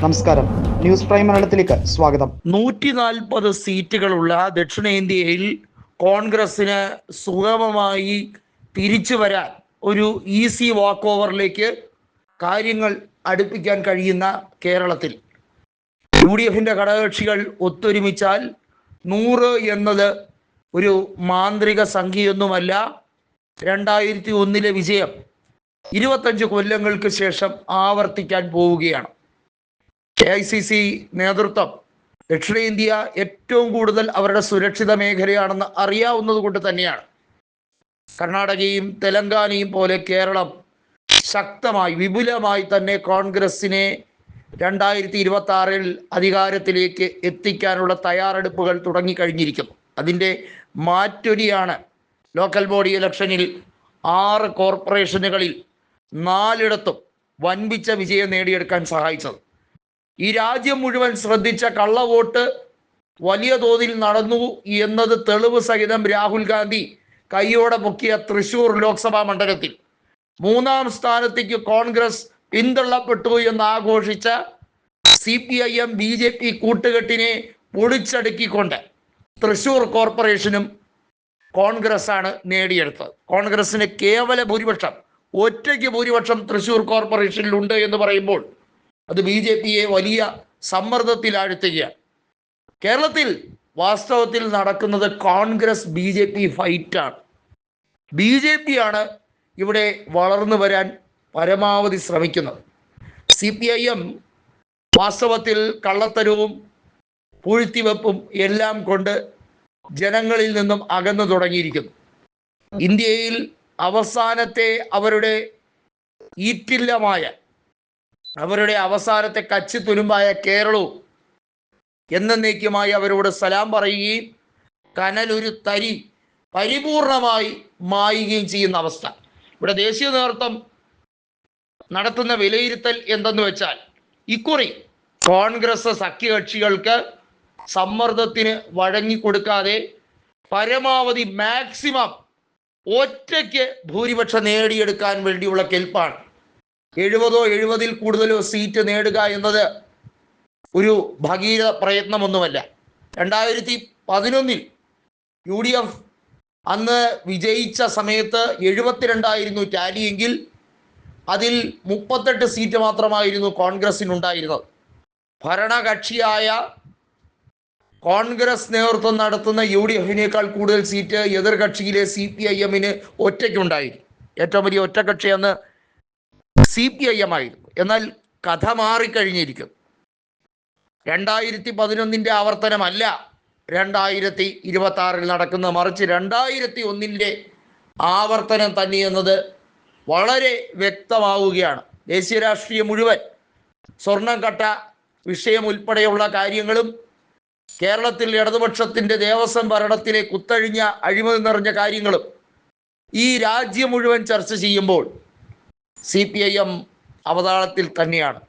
നമസ്കാരം. News prime മലയാളത്തിലേക്ക് സ്വാഗതം. നൂറ്റി നാൽപ്പത് സീറ്റുകളുള്ള ദക്ഷിണേന്ത്യയിൽ കോൺഗ്രസിന് സുഗമമായി തിരിച്ചു വരാൻ ഒരു ഈസി വാക്ക് ഓവറിലേക്ക് കാര്യങ്ങൾ അടുപ്പിക്കാൻ കഴിയുന്ന കേരളത്തിൽ. യു ഡി എഫിന്റെ ഘടകകക്ഷികൾ ഒത്തൊരുമിച്ചാൽ നൂറ് എന്നത് ഒരു മാന്ത്രിക സംഖ്യയൊന്നുമല്ല. രണ്ടായിരത്തി ഒന്നിലെ വിജയം ഇരുപത്തഞ്ച് കൊല്ലങ്ങൾക്ക് ശേഷം ആവർത്തിക്കാൻ പോവുകയാണ്. എ ഐ സി സി നേതൃത്വം. ദക്ഷിണേന്ത്യ ഏറ്റവും കൂടുതൽ അവരുടെ സുരക്ഷിത മേഖലയാണെന്ന് അറിയാവുന്നത് കൊണ്ട് തന്നെയാണ്. കർണാടകയും തെലങ്കാനയും പോലെ കേരളം ശക്തമായി വിപുലമായി തന്നെ കോൺഗ്രസിനെ രണ്ടായിരത്തി ഇരുപത്തി ആറിൽ അധികാരത്തിലേക്ക് എത്തിക്കാനുള്ള തയ്യാറെടുപ്പുകൾ തുടങ്ങിക്കഴിഞ്ഞിരിക്കുന്നു. അതിന്റെ മാറ്റൊലിയാണ് ലോക്കൽ ബോഡി ഇലക്ഷനിൽ ആറ് കോർപ്പറേഷനുകളിൽ നാലിടത്തും വൻപിച്ച വിജയം നേടിയെടുക്കാൻ സഹായിച്ചത്. ഈ രാജ്യം മുഴുവൻ ശ്രദ്ധിച്ച കള്ളവോട്ട് വലിയ തോതിൽ നടന്നു എന്നത് തെളിവ് സഹിതം രാഹുൽ ഗാന്ധി കൈയോടെ മുക്കിയ തൃശൂർ ലോക്സഭാ മണ്ഡലത്തിൽ. മൂന്നാം സ്ഥാനത്തേക്ക് കോൺഗ്രസ് പിന്തള്ളപ്പെട്ടു എന്ന് ആഘോഷിച്ച C P I M B J P കൂട്ടുകെട്ടിനെ പൊളിച്ചടുക്കിക്കൊണ്ട് തൃശൂർ കോർപ്പറേഷനും കോൺഗ്രസ്സാണ് നേടിയെടുത്തത്. കോൺഗ്രസിന് കേവല ഭൂരിപക്ഷം ഒറ്റയ്ക്ക് ഭൂരിപക്ഷം തൃശൂർ കോർപ്പറേഷനിലുണ്ട് എന്ന് പറയുമ്പോൾ അത് ബി ജെ പിയെ വലിയ സമ്മർദ്ദത്തിലാഴ്ത്തുകയാണ് കേരളത്തിൽ വാസ്തവത്തിൽ നടക്കുന്നത് കോൺഗ്രസ് ബി ജെ പി ഫൈറ്റാണ്. ബി ജെ പി ആണ് ഇവിടെ വളർന്നു വരാൻ പരമാവധി ശ്രമിക്കുന്നത്. സി പി ഐ എം വാസ്തവത്തിൽ കള്ളത്തരവും പൂഴ്ത്തിവെപ്പും എല്ലാം കൊണ്ട് ജനങ്ങളിൽ നിന്നും അകന്നു തുടങ്ങിയിരിക്കുന്നു. ഇന്ത്യയിൽ അവസാനത്തെ അവരുടെ ഈറ്റില്ലമായ അവരുടെ അവസാനത്തെ കച്ചി തുരുമ്പായ കേരളവും എന്നേക്കുമായി അവരോട് സലാം പറയുകയും കനലൊരു തരി പരിപൂർണമായി മായുകയും ചെയ്യുന്ന അവസ്ഥ. ഇവിടെ ദേശീയ നേതൃത്വം നടത്തുന്ന വിലയിരുത്തൽ എന്തെന്ന് വെച്ചാൽ ഇക്കുറി കോൺഗ്രസ് സഖ്യകക്ഷികൾക്ക് സമ്മർദ്ദത്തിന് വഴങ്ങിക്കൊടുക്കാതെ പരമാവധി മാക്സിമം ഒറ്റയ്ക്ക് ഭൂരിപക്ഷം നേടിയെടുക്കാൻ വേണ്ടിയുള്ള കെൽപ്പാണ്. എഴുപതോ എഴുപതിൽ കൂടുതലോ സീറ്റ് നേടുക എന്നത് ഒരു ഭഗീര പ്രയത്നമൊന്നുമല്ല. രണ്ടായിരത്തി പതിനൊന്നിൽ യു ഡി എഫ് അന്ന് വിജയിച്ച സമയത്ത് എഴുപത്തിരണ്ടായിരുന്നു ടാലിയെങ്കിൽ അതിൽ മുപ്പത്തെട്ട് സീറ്റ് മാത്രമായിരുന്നു കോൺഗ്രസിനുണ്ടായിരുന്നത്. ഭരണകക്ഷിയായ കോൺഗ്രസ് നേതൃത്വം നടത്തുന്ന യു ഡി എഫിനേക്കാൾ കൂടുതൽ സീറ്റ് എതിർകക്ഷിയിലെ സി പി ഐ എമ്മിന് ഒറ്റയ്ക്കുണ്ടായിരുന്നു. ഏറ്റവും വലിയ ഒറ്റക്കക്ഷി സി പി ഐ എം ആയിരുന്നു. എന്നാൽ കഥ മാറിക്കഴിഞ്ഞിരിക്കും. രണ്ടായിരത്തി പതിനൊന്നിന്റെ ആവർത്തനമല്ല രണ്ടായിരത്തി ഇരുപത്തി ആറിൽ നടക്കുന്ന മറിച്ച് രണ്ടായിരത്തി ഒന്നിന്റെ ആവർത്തനം തന്നെ എന്നത് വളരെ വ്യക്തമാവുകയാണ്. ദേശീയ രാഷ്ട്രീയം മുഴുവൻ സ്വർണം കട്ട വിഷയം ഉൾപ്പെടെയുള്ള കാര്യങ്ങളും കേരളത്തിൽ ഇടതുപക്ഷത്തിന്റെ ദേവസ്വം ഭരണത്തിലെ കുത്തഴിഞ്ഞ അഴിമതി നിറഞ്ഞ കാര്യങ്ങളും ഈ രാജ്യം മുഴുവൻ ചർച്ച ചെയ്യുമ്പോൾ സി പി ഐ എം അവതാളത്തിൽ തന്നെയാണ്.